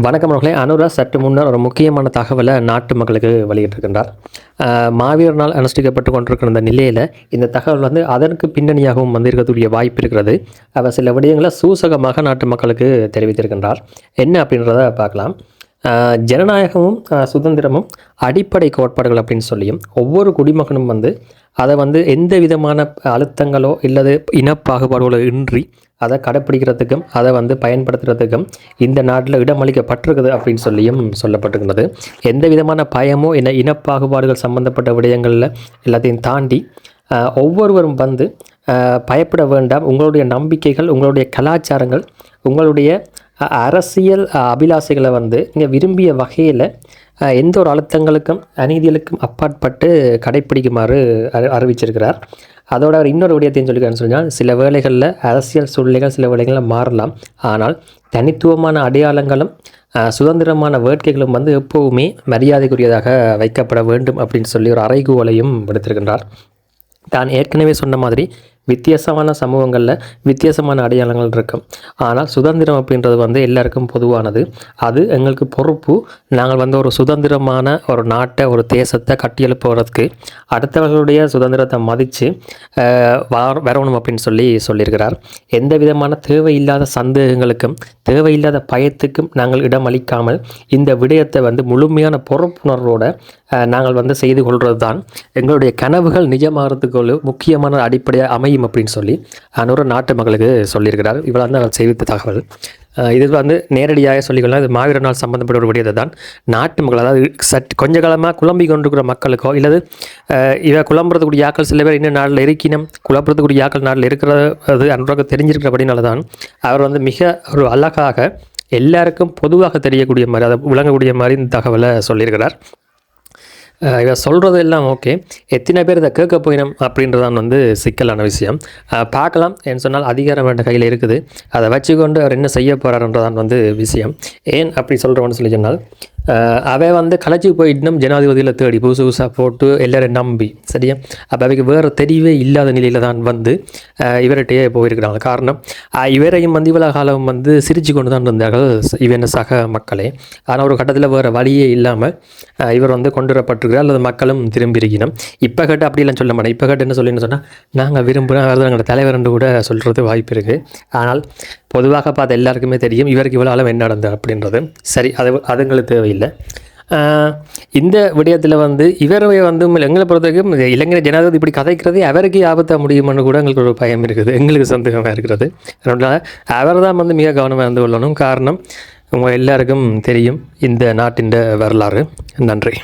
வணக்கம் அவர்களே. அனுரா சற்று முன்னர் ஒரு முக்கியமான தகவலை நாட்டு மக்களுக்கு வெளியிட்டிருக்கின்றார். மாவீரர் நாள் அனுஷ்டிக்கப்பட்டு கொண்டிருக்கிற இந்த நிலையில் இந்த தகவல் வந்து அதற்கு பின்னணியாகவும் வந்திருக்கக்கூடிய வாய்ப்பு இருக்கிறது. அவர் சில விடயங்களை சூசகமாக நாட்டு மக்களுக்கு தெரிவித்திருக்கின்றார். என்ன அப்படின்றத பார்க்கலாம். ஜனநாயகமும் சுதந்திரமும் அடிப்படை கோட்பாடுகள் அப்படின்னு சொல்லியும் ஒவ்வொரு குடிமகனும் வந்து அதை வந்து எந்த விதமான அழுத்தங்களோ இல்லது இனப்பாகுபாடுகளோ இன்றி அதை கடைப்பிடிக்கிறதுக்கும் அதை வந்து பயன்படுத்துறதுக்கும் இந்த நாட்டில் இடமளிக்கப்பட்டிருக்குது அப்படின்னு சொல்லியும் சொல்லப்பட்டிருக்கிறது. எந்த விதமான பயமோ இல்லை இனப்பாகுபாடுகள் சம்பந்தப்பட்ட விடயங்களில் எல்லாத்தையும் தாண்டி ஒவ்வொருவரும் வந்து பயப்பட வேண்டாம். உங்களுடைய நம்பிக்கைகள் உங்களுடைய கலாச்சாரங்கள் உங்களுடைய அரசியல் அபிலாசைகளை வந்து நீங்கள் விரும்பிய வகையில் எந்த ஒரு அழுத்தங்களுக்கும் அநீதிகளுக்கும் அப்பாற்பட்டு கடைப்பிடிக்குமாறு அறி அறிவிச்சிருக்கிறார். அதோட அவர் இன்னொரு விடயத்தையும் சொல்லிக்கிறேன்னு சொன்னால் சில வேளைகளில் அரசியல் சூழ்நிலைகள் சில வேளைகளில் மாறலாம். ஆனால் தனித்துவமான அடையாளங்களும் சுதந்திரமான வேட்கைகளும் வந்து எப்போவுமே மரியாதைக்குரியதாக வைக்கப்பட வேண்டும் அப்படின்னு சொல்லி ஒரு அறைகூவலையும் விடுத்திருக்கின்றார். தான் ஏற்கனவே சொன்ன மாதிரி வித்தியாசமான சமூகங்களில் வித்தியாசமான அடையாளங்கள் இருக்கும் ஆனால் சுதந்திரம் அப்படின்றது வந்து எல்லாருக்கும் பொதுவானது. அது எங்களுக்கு பொறுப்பு. நாங்கள் வந்து ஒரு சுதந்திரமான ஒரு நாட்டை ஒரு தேசத்தை கட்டியெழுப்புவதற்கு அடுத்தவர்களுடைய சுதந்திரத்தை மதித்து வரணும் அப்படின்னு சொல்லி சொல்லியிருக்கிறார். எந்த விதமான தேவையில்லாத சந்தேகங்களுக்கும் தேவையில்லாத பயத்துக்கும் நாங்கள் இடம் அளிக்காமல் இந்த விடயத்தை வந்து முழுமையான பொறுப்புணர்வோடு நாங்கள் வந்து செய்து கொள்வது தான் எங்களுடைய கனவுகள் நிஜமாகிறதுக்கு முக்கியமான அடிப்படையாக அமையும் அப்படின்னு சொல்லி அன்னொரு நாட்டு மக்களுக்கு சொல்லியிருக்கிறார். இவ்வளோ தான் அவர் செய்தித்த தகவல். இது வந்து நேரடியாக சொல்லிக்கலாம் இது மாவீர நாள் சம்பந்தப்பட்ட ஒரு விடயத்தை தான். நாட்டு மக்கள் அதாவது சட் கொஞ்ச காலமாக குழம்பி கொண்டிருக்கிற மக்களுக்கோ இல்லது அஹ், இவ குழம்புறதுக்கூடிய யாக்கள் சில பேர் இன்னும் நாட்டில் இருக்கினும் குழம்புறதுக்குரிய யாக்கள் நாட்டில் இருக்கிறது அன்றாக தெரிஞ்சிருக்கிறபடினால தான் அவர் வந்து மிக ஒரு அழகாக எல்லாருக்கும் பொதுவாக தெரியக்கூடிய மாதிரி அதை விளங்கக்கூடிய மாதிரி இந்த தகவலை சொல்லியிருக்கிறார். அஹ் சொல்கிறது எல்லாம் ஓகே எத்தனை பேர் இதை கேட்க போயினோம் அப்படின்றதான் வந்து சிக்கலான விஷயம். பார்க்கலாம். ஏன்னு சொன்னால் அதிகாரம் வேண்ட கையில் இருக்குது. அதை வச்சுக்கொண்டு அவர் என்ன செய்ய போகிறாருன்றதான் வந்து விஷயம். ஏன் அப்படி சொல்கிறோன்னு சொல்லி சொன்னால் அவன் வந்து கலைச்சி போய் ஜனாதிபதியில் தேடி புதுசு புதுசாக போட்டு எல்லோரும் நம்பி சரியா அப்போ அவைக்கு வேறு தெரியவே இல்லாத நிலையில் தான் வந்து இவர்கிட்டயே போயிருக்கிறாங்க காரணம் இவரையும் வந்து இவ்வளோ காலம் வந்து சிரித்து கொண்டு தான் இருந்தார்கள் இவன் சக மக்களே ஆனால் ஒரு கட்டத்தில் வேறு வழியே இல்லாமல் இவர் வந்து கொண்டு வரப்பட்டிருக்கிறார் அல்லது மக்களும் திரும்பி இருக்கணும் இப்போ கேட்டு அப்படிலாம் சொல்ல மாட்டேன் இப்போ கேட்டு என்ன சொல்லின்னு சொன்னால் நாங்கள் விரும்புகிறோம் அதாவது எங்களோட தலைவர்னு கூட சொல்கிறது வாய்ப்பு இருக்குது ஆனால் பொதுவாக பார்த்த எல்லாருக்குமே தெரியும். இவருக்கு இவ்வளோ அளவு என்ன நடந்தது அப்படின்றது. சரி அது அதுங்களுக்கு தேவையில்லை. இந்த விடயத்தில் வந்து இவரை வந்து எங்களை எங்களை பொறுத்தவரைக்கும் இளைஞர் ஜனாதிபதி இப்படி கதைக்கிறதே அவருக்கு ஆபத்தாக முடியும்னு கூட எங்களுக்கு ஒரு பயம் இருக்குது. எங்களுக்கு சந்தேகமாக இருக்கிறது. அதனால் அவர் தான் வந்து மிக கவனமாக இருந்து கொள்ளணும். காரணம் உங்கள் எல்லாருக்கும் தெரியும் இந்த நாட்டின் வரலாறு. நன்றி.